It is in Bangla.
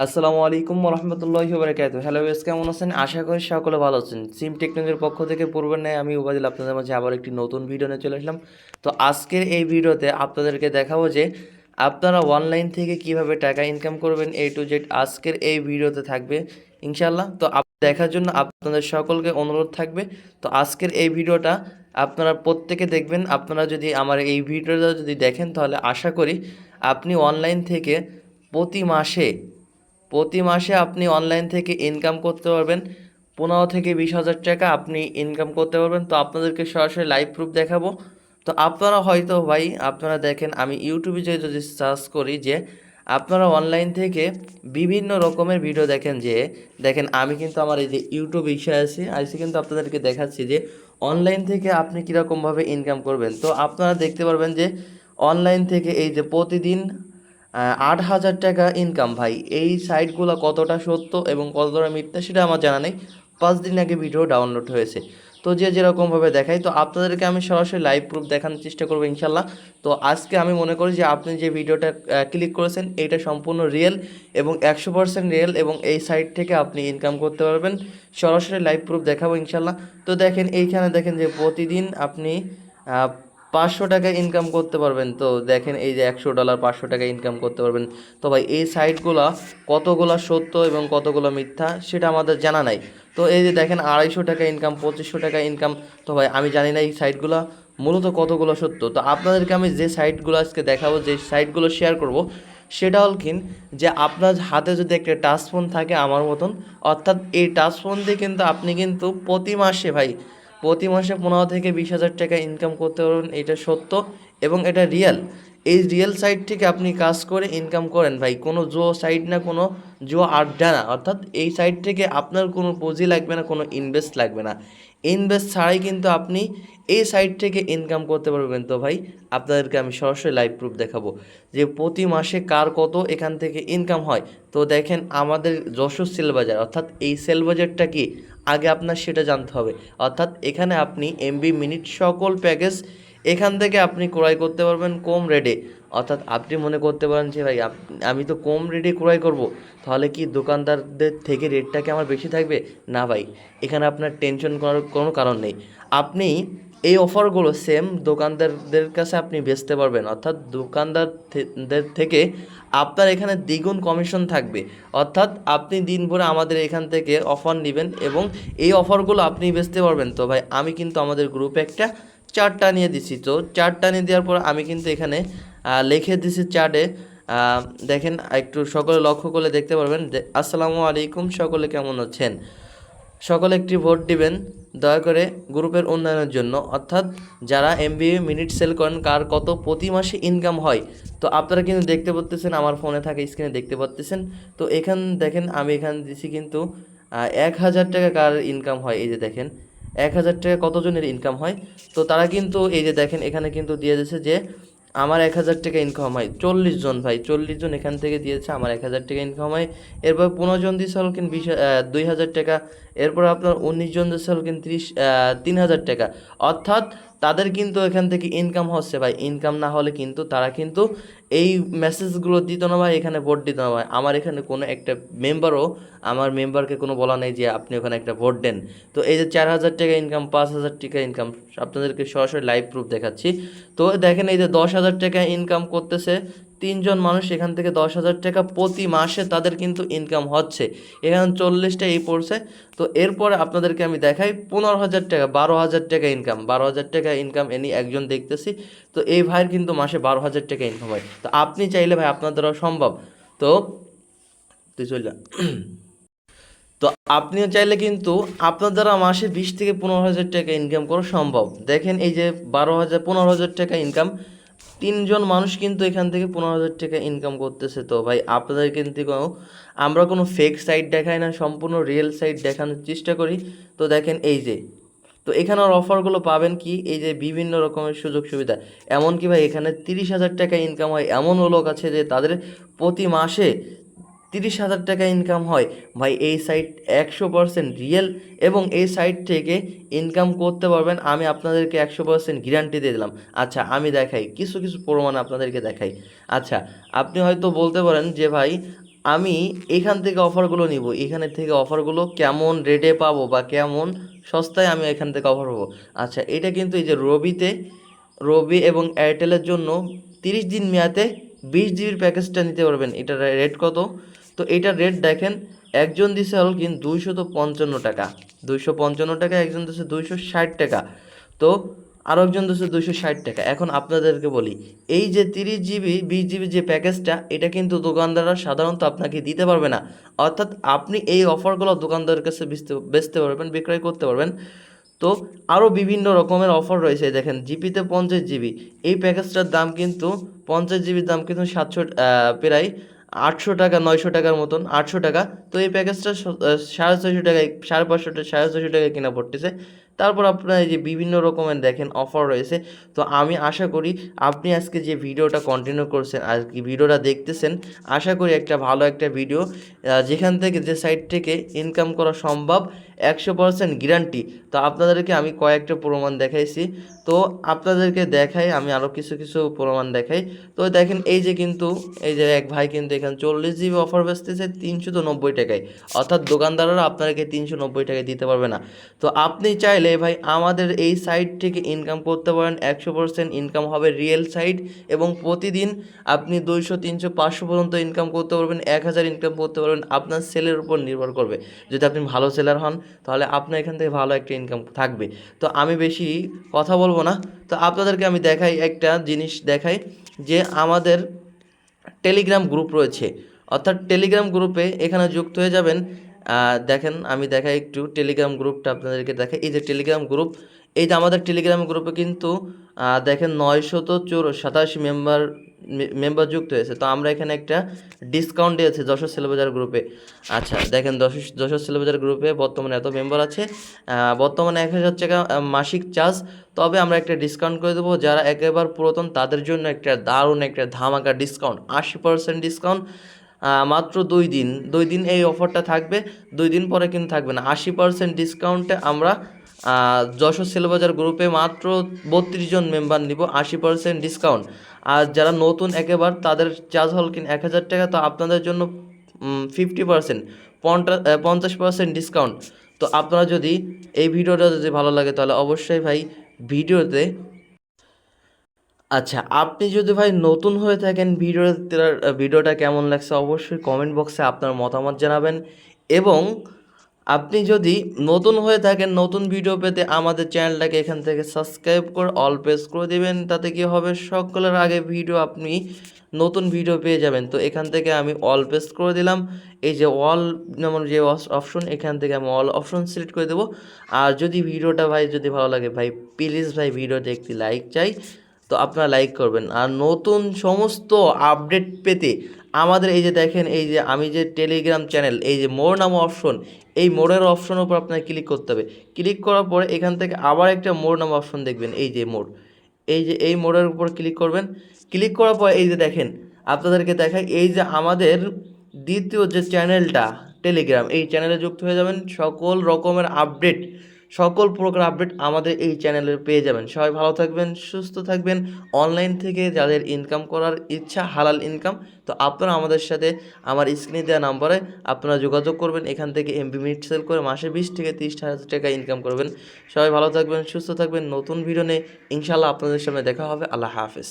আসসালামু আলাইকুম রহমতুল্লাহি বারকাত হ্যালো বেস কেমন আছেন? আশা করি সকলে ভালো আছেন। সিম টেকনোলজির পক্ষ থেকে পূর্বের নেয় আমি উবাদিল আপনাদের মাঝে আবার একটি নতুন ভিডিও নিয়ে চলে আসলাম। তো আজকের এই ভিডিওতে আপনাদেরকে দেখাবো যে আপনারা অনলাইন থেকে কীভাবে টাকা ইনকাম করবেন এ টু জেড আজকের এই ভিডিওতে থাকবে ইনশাল্লাহ তো দেখার জন্য আপনাদের সকলকে অনুরোধ থাকবে। তো আজকের এই ভিডিওটা আপনারা প্রত্যেকে দেখবেন। আপনারা যদি আমার এই ভিডিওটা যদি দেখেন, তাহলে আশা করি আপনি অনলাইন থেকে প্রতি মাসে প্রতি মাসে আপনি অনলাইন থেকে ইনকাম করতে পারবেন। পনেরো থেকে বিশ হাজার টাকা আপনি ইনকাম করতে পারবেন। তো আপনাদেরকে সরাসরি লাইভ প্রুফ দেখাবো। তো আপনারা হয়তো ভাই, আপনারা দেখেন, আমি ইউটিউবে যে যদি সার্চ করি যে, আপনারা অনলাইন থেকে বিভিন্ন রকমের ভিডিও দেখেন যে, দেখেন, আমি কিন্তু আমার এই যে ইউটিউব বিষয়ে আছি আইসি কিন্তু আপনাদেরকে দেখাচ্ছি যে অনলাইন থেকে আপনি কীরকমভাবে ইনকাম করবেন। তো আপনারা দেখতে পারবেন যে অনলাইন থেকে এই যে প্রতিদিন আট হাজার টাকা ইনকাম ভাই। এই সাইটগুলো কতটা সত্য এবং কতটা মিথ্যা সেটা আমার জানা নেই। পাঁচ দিন আগে ভিডিও ডাউনলোড হয়েছে। তো যে যেরকমভাবে দেখাই, তো আপনাদেরকে আমি সরাসরি লাইভ প্রুফ দেখানোর চেষ্টা করব ইনশাল্লাহ তো আজকে আমি মনে করি যে আপনি যে ভিডিওটা ক্লিক করেছেন, এটা সম্পূর্ণ রিয়েল এবং একশো পার্সেন্ট রিয়েল এবং এই সাইট থেকে আপনি ইনকাম করতে পারবেন। সরাসরি লাইভ প্রুফ দেখাবো ইনশাল্লাহ তো দেখেন, এইখানে দেখেন যে প্রতিদিন আপনি পাঁচশো টাকা ইনকাম করতে পারবেন। তো দেখেন এই যে একশো ডলার পাঁচশো টাকা ইনকাম করতে পারবেন। তো ভাই, এই সাইটগুলো কতগুলো সত্য এবং কতগুলো মিথ্যা সেটা আমাদের জানা নাই। তো এই যে দেখেন আড়াইশো টাকা ইনকাম পঁচিশশো টাকা ইনকাম তো ভাই, আমি জানি না এই সাইটগুলো মূলত কতগুলো সত্য। তো আপনাদেরকে আমি যে সাইটগুলো আজকে দেখাবো, যে সাইটগুলো শেয়ার করব, সেটা হল কিন যে আপনার হাতে যদি একটা টাচ ফোন থাকে আমার মতন, অর্থাৎ এই টাচ ফোন দিয়ে কিন্তু আপনি কিন্তু প্রতি মাসে ভাই প্রতি মাসে পনেরো থেকে বিশ হাজার টাকা ইনকাম করতে পারবেন, এটা সত্য এবং এটা রিয়েল এই রিয়েল সাইট থেকে আপনি কাজ করে ইনকাম করেন ভাই, কোনো জো সাইট না, কোনো জো আড্ডা না। অর্থাৎ এই সাইট থেকে আপনার কোনো পুঁজি লাগবে না, কোনো ইনভেস্ট লাগবে না। ইনভেস্ট ছাড়াই কিন্তু আপনি এই সাইট থেকে ইনকাম করতে পারবেন। তো ভাই, আপনাদেরকে আমি সরাসরি লাইভ প্রুফ দেখাবো যে প্রতি মাসে কার কত এখান থেকে ইনকাম হয়। তো দেখেন আমাদের যশোর সেল বাজার অর্থাৎ এই সেল বাজারটা কি? আগে আপনার সেটা জানতে হবে। অর্থাৎ এখানে আপনি এমবি মিনিট সকল প্যাকেজ এখান থেকে আপনি ক্রয় করতে পারবেন কম রেটে অর্থাৎ আপনি মনে করতে পারেন যে, ভাই আমি তো কম রেটে ক্রয় করব। তাহলে কি দোকানদারদের থেকে রেটটা কি আমার বেশি থাকবে? না, ভাই, এখানে আপনার টেনশন করার কোনো কারণ নেই। আপনি এই অফারগুলো সেম দোকানদারদের কাছে আপনি বেচতে পারবেন। অর্থাৎ দোকানদারদের থেকে আপনার এখানে দ্বিগুণ কমিশন থাকবে। অর্থাৎ আপনি দিন ভরে আমাদের এখান থেকে অফার নেবেন এবং এই অফারগুলো আপনি বেচতে পারবেন। তো, ভাই, আমি কিন্তু আমাদের গ্রুপে একটা চারটা নিয়ে দিছি। তো চারটা নিয়ে দেওয়ার পর আমি কিন্তু এখানে লিখে দিছি চার্টে দেখেন, একটু সকলে লক্ষ্য করলে দেখতে পারবেন আসসালামু আলাইকুম, সকলে কেমন আছেন? সকলে একটি ভোট দিবেন, দয়া করে গ্রুপের উন্নয়নের জন্য। অর্থাৎ যারা এমবিএ মিনিট সেল করেন, কার কত প্রতি মাসে ইনকাম হয়, তো আপনারা কিন্তু দেখতে পাচ্ছেন আমার ফোনে থাকে স্ক্রিনে দেখতে পাচ্ছেন তো এখান, দেখেন, আমি এখানে দিছি কিন্তু এক হাজার টাকা কার ইনকাম হয়, এই যে দেখেন। এক হাজার টাকা কতজনের ইনকাম হয়? তো তারা কিন্তু এই যে দেখেন, এখানে কিন্তু দিয়ে দিয়েছে যে আমার এক হাজার টাকা ইনকাম হয়। চল্লিশ জন ভাই, চল্লিশ জন এখান থেকে দিয়েছে, আমার এক হাজার টাকা ইনকাম হয়। এরপর পনেরো জন দিয়েছে হল কিন বিশ দুই হাজার টাকা। এরপর আপনার উনিশ জন দিয়েছে হল কিন ত্রিশ তিন হাজার টাকা। অর্থাৎ তাদের কিন্তু এখান থেকে ইনকাম হচ্ছে ভাই। ইনকাম না হলে কিন্তু তারা কিন্তু এই মেসেজগুলো দিত না ভাই, এখানে ভোট দিত না ভাই। আমার এখানে কোনো একটা মেম্বারও আমার মেম্বারকে কোনো বলা নেই যে আপনি ওখানে একটা ভোট দেন। তো এই যে চার হাজার টাকা ইনকাম পাঁচ হাজার টাকা ইনকাম আপনাদেরকে সরাসরি লাইভ প্রুফ দেখাচ্ছি। তো দেখেন এই যে দশ হাজার টাকা ইনকাম করতেছে তিনজন মানুষ এখান থেকে দশ হাজার টাকা প্রতি মাসে তাদের কিন্তু ইনকাম হচ্ছে। এখানে চল্লিশটা এই পড়ছে। তো এরপরে আপনাদেরকে আমি দেখাই, পনেরো হাজার টাকা, বারো হাজার টাকা ইনকাম বারো হাজার টাকা ইনকাম এনি একজন দেখতেছি। তো এই ভাইয়ের কিন্তু মাসে বারো হাজার টাকা ইনকাম হয়। তো আপনি চাইলে ভাই আপনার দ্বারা সম্ভব। তো তুই চল। তো আপনিও চাইলে কিন্তু আপনার দ্বারা মাসে বিশ থেকে পনেরো হাজার টাকা ইনকাম করা সম্ভব। দেখেন এই যে বারো হাজার, পনেরো হাজার টাকা ইনকাম তিনজন মানুষ কিন্তু এখান থেকে পনেরো হাজার টাকা ইনকাম করতেছে তো ভাই, আপনাদের কিন্তু কোনো, আমরা কোনো ফেক সাইট দেখাই না, সম্পূর্ণ রিয়েল সাইট দেখানোর চেষ্টা করি। তো দেখেন এই যে, তো এখানের অফারগুলো পাবেন কি? এই যে বিভিন্ন রকমের সুযোগ সুবিধা। এমনকি ভাই, এখানে তিরিশ হাজার টাকা ইনকাম হয় এমনও লোক আছে যে তাদের প্রতি মাসে তিরিশ হাজার টাকা ইনকাম হয়। ভাই, এই সাইট একশো পার্সেন্ট রিয়েল এবং এই সাইট থেকে ইনকাম করতে পারবেন। আমি আপনাদেরকে একশো পার্সেন্ট গ্যারান্টি দিয়ে দিলাম। আচ্ছা আমি দেখাই। কিছু কিছু প্রমাণ আপনাদেরকে দেখাই। আচ্ছা আপনি হয়তো বলতে পারেন যে, ভাই, আমি এখান থেকে অফারগুলো নিব। এখানে থেকে অফারগুলো কেমন রেটে পাবো বা কেমন সস্তায় আমি এখান থেকে অফার পাবো আচ্ছা এটা কিন্তু এই যে রবিতে, রবি এবং এয়ারটেলের জন্য তিরিশ দিন মেয়াদে বিশ জিবির প্যাকেজটা নিতে পারবেন। এটার রেট কত? তো এটার রেট দেখেন, একজন দিছে হল কিন্তু দুইশত পঞ্চান্ন টাকা। দুইশো পঞ্চান্ন টাকা, একজন দিছে দুইশো ষাট টাকা। তো আরও একজন দিচ্ছে দুইশো ষাট টাকা। এখন আপনাদেরকে বলি, এই যে তিরিশ জিবি, বিশ জিবি যে প্যাকেজটা, এটা কিন্তু দোকানদাররা সাধারণত আপনাকে দিতে পারবে না। অর্থাৎ আপনি এই অফারগুলো দোকানদারের কাছে বেচতে পারবেন, বিক্রয় করতে পারবেন। তো আরও বিভিন্ন রকমের অফার রয়েছে। দেখেন, জিপিতে পঞ্চাশ জিবি। এই প্যাকেজটার দাম কিন্তু, পঞ্চাশ জিবির দাম কিন্তু সাতশো প্রায় আটশো টাকা, নয়শো টাকার মতন, আটশো টাকা। তো এই প্যাকেজটা সাড়ে ছয়শো টাকায়, সাড়ে পাঁচশো টাকা সাড়ে ছয়শো টাকায় কেনা পড়তেছে। তারপর আপনার এই যে বিভিন্ন রকমের দেখেন অফার রয়েছে। তো আমি আশা করি আপনি আজকে যে ভিডিওটা কন্টিনিউ করছেন, আর কি ভিডিওটা দেখতেছেন, আশা করি একটা ভালো একটা ভিডিও যেখান থেকে, যে সাইট থেকে ইনকাম করা সম্ভব। একশো পার্সেন্ট গ্যারান্টি তো আপনাদেরকে আমি কয়েকটা প্রমাণ দেখাইছি। তো আপনাদেরকে দেখাই, আমি আরও কিছু কিছু প্রমাণ দেখাই। তো দেখেন, এই যে কিন্তু, এই যে এক ভাই কিন্তু এখানে চল্লিশ জিবি অফার বেচতেছে, তিনশো তো নব্বই টাকায়। অর্থাৎ দোকানদাররা আপনাকে তিনশো নব্বই টাকায় দিতে পারবে না। তো আপনি চাইলে ভাই, আমাদের এই সাইট থেকে ইনকাম করতে পারেন। একশো পার্সেন্ট ইনকাম হবে রিয়েল সাইট এবং প্রতিদিন আপনি দুইশো, তিনশো, পাঁচশো পর্যন্ত ইনকাম করতে পারবেন। এক হাজার ইনকাম করতে পারবেন। আপনার সেলের উপর নির্ভর করবে। যদি আপনি ভালো সেলার হন তাহলে আপনার এখান থেকে ভালো একটা ইনকাম থাকবে। তো আমি বেশি কথা বলব না। তো আপনাদেরকে আমি দেখাই একটা জিনিস দেখাই যে আমাদের টেলিগ্রাম গ্রুপ রয়েছে। অর্থাৎ টেলিগ্রাম গ্রুপে এখানে যুক্ত হয়ে যাবেন। দেখেন আমি দেখাই একটু টেলিগ্রাম গ্রুপটা আপনাদেরকে দেখাই। এই যে টেলিগ্রাম গ্রুপ এই যে আমাদের টেলিগ্রাম গ্রুপে কিন্তু দেখেন নয়শত চোর সাতাশি মেম্বার মেম্বার যুক্ত হয়েছে। তো আমরা এখানে একটা ডিসকাউন্ট দিয়েছি যশোর সেলবাজার গ্রুপে আচ্ছা দেখেন যশোর যশোর সেলবাজার গ্রুপে বর্তমানে এত মেম্বার আছে। বর্তমানে এক হাজার টাকা মাসিক চার্জ তবে আমরা একটা ডিসকাউন্ট করে দেবো। যারা একেবারে পুরাতন, তাদের জন্য একটা দারুণ একটা ধামাকা ডিসকাউন্ট আশি পার্সেন্ট ডিসকাউন্ট মাত্র দুই দিন। দুই দিন এই অফারটা থাকবে। দুই দিন পরে কিন্তু থাকবে না। আশি পার্সেন্ট ডিসকাউন্টে আমরা যশোর সেলবাজার গ্রুপে মাত্র বত্রিশ জন মেম্বার নিব, আশি পার্সেন্ট ডিসকাউন্ট আর যারা নতুন একেবার, তাদের চার্জ হল কিন এক হাজার টাকা, তো আপনাদের জন্য ফিফটি পার্সেন্ট পঞ্চাশ পার্সেন্ট ডিসকাউন্ট তো আপনারা যদি এই ভিডিওটা যদি ভালো লাগে, তাহলে অবশ্যই ভাই ভিডিওতে আচ্ছা আপনি যদি ভাই নতুন হয়ে থাকেন ভিডিওটা ভিডিওটা কেমন লাগছে অবশ্যই কমেন্ট বক্সে আপনার মতামত জানাবেন। এবং আপনি যদি নতুন হয়ে থাকেন, নতুন ভিডিও পেতে আমাদের চ্যানেলটাকে এখান থেকে সাবস্ক্রাইব করে অল প্রেস করে দেবেন, তাতে কি হবে? সকলের আগে ভিডিও আপনি নতুন ভিডিও পেয়ে যাবেন। তো এখান থেকে আমি অল প্রেস করে দিলাম। এই যে অল যেমন যে অপশন এখান থেকে আমি অল অপশন সিলেক্ট করে দেবো। আর যদি ভিডিওটা ভাই, যদি ভালো লাগে ভাই প্লিজ ভাই ভিডিওতে একটি লাইক চাই। তো আপনারা লাইক করবেন। আর নতুন সমস্ত আপডেট পেতে আমাদের এই যে দেখেন, এই যে আমি যে টেলিগ্রাম চ্যানেল এই যে মোর নাম অপশন এই মোড়ের অপশনের উপর আপনাকে ক্লিক করতে হবে। ক্লিক করার পরে এখান থেকে আবার একটা মোর নাম অপশন দেখবেন, এই যে মোড়। এই যে, এই মোড়ের উপর ক্লিক করবেন। ক্লিক করার পর এই যে দেখেন, আপনাদেরকে দেখাই, এই যে আমাদের দ্বিতীয় যে চ্যানেলটা টেলিগ্রাম এই চ্যানেলে যুক্ত হয়ে যাবেন সকল রকমের আপডেট সকল প্রকার আপডেট আমাদের এই চ্যানেলে পেয়ে যাবেন। সবাই ভালো থাকবেন, সুস্থ থাকবেন। অনলাইন থেকে যাদের ইনকাম করার ইচ্ছা, হালাল ইনকাম তো আপনারা আমাদের সাথে আমার স্ক্রিনে দেওয়া নাম্বারে আপনারা যোগাযোগ করবেন। এখান থেকে এমবি মিনিট সেল করে মাসে বিশ থেকে তিরিশ হাজার টাকা ইনকাম করবেন। সবাই ভালো থাকবেন, সুস্থ থাকবেন। নতুন ভিডিও নিয়ে ইনশাল্লাহ আপনাদের সামনে দেখা হবে। আল্লাহ হাফেজ।